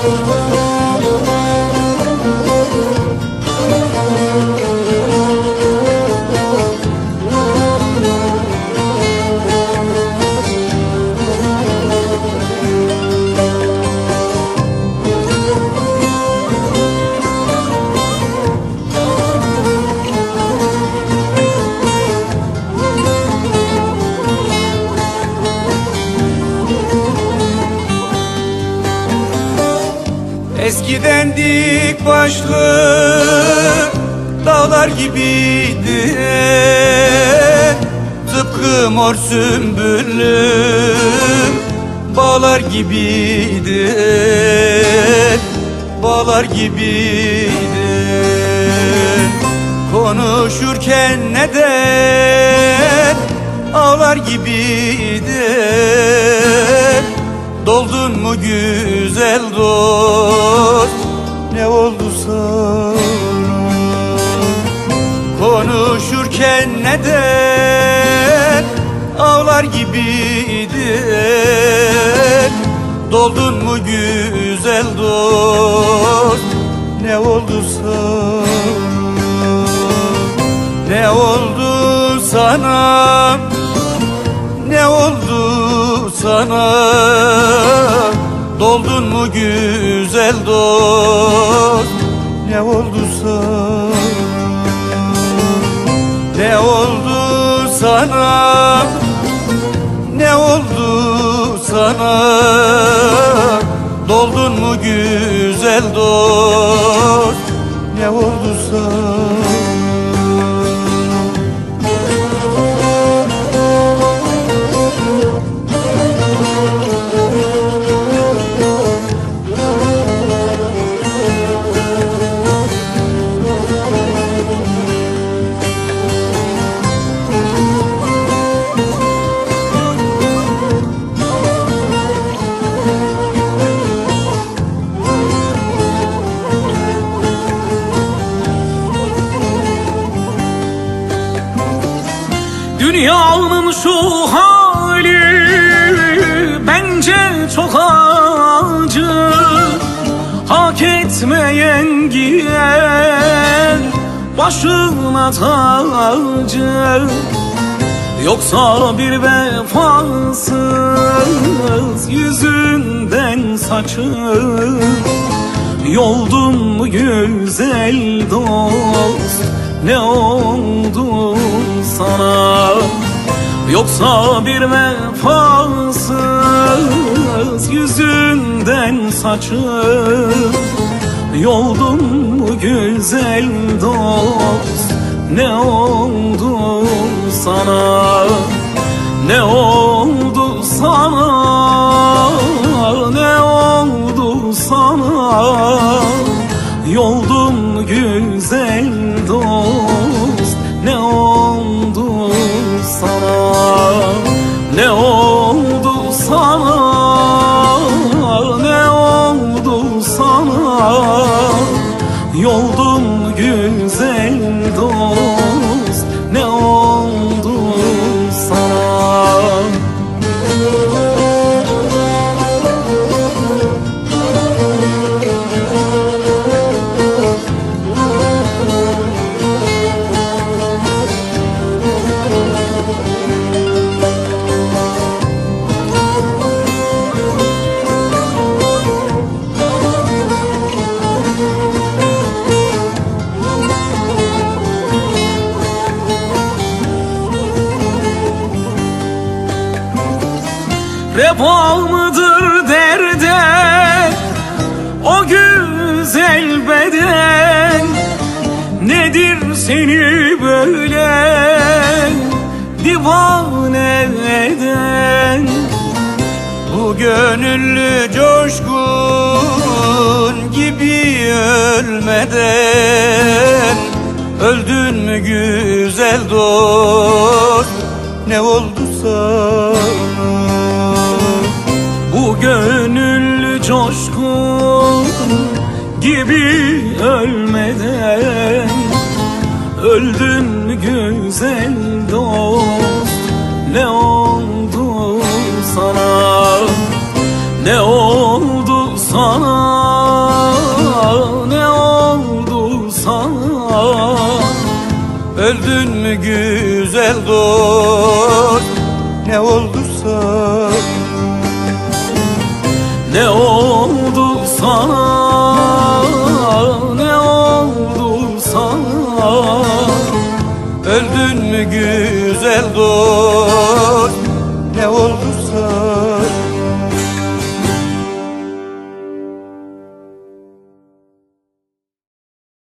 Oh, Eskiden dik başlı dağlar gibiydi. Tıpkı mor sümbüllü bağlar gibiydi. Bağlar gibiydi. Konuşurken neden ağlar gibiydi Doldun mu güzel dost? Ne oldu sana? Konuşurken neden Ağlar gibiydin Doldun mu güzel dost? Ne oldu sana? Ne oldu sana? Ne oldu sana Doldun mu güzel dost? Ne oldu sana? Ne oldu sana? Ne oldu sana? Doldun mu güzel dost? Ne oldu sana Dünyanın şu hali bence çok acı. Hak etmeyen giyer başına tacı. Yoksa bir vefasız yüzünden saçı. Yoldun mu güzel dost ne oldu sana? Yoksa bir vefasız yüzünden saçı Yoldun mu güzel dost? Ne oldu sana? Ne oldu Güzel dost. Ne oldu Reva mıdır derde? O güzel beden Nedir seni böyle? Divane eden Bu gönüllü coşkun gibi ölmeden Öldün mü güzel dost? Ne oldu sana coşkun gibi ölmeden Öldün güzel dost ne oldu sana? Ne oldu sana? Ne oldu sana? Öldün mü güzel dost ne oldu sana? Ne oldu sana? Ne oldu sana? Öldün mü güzel dost?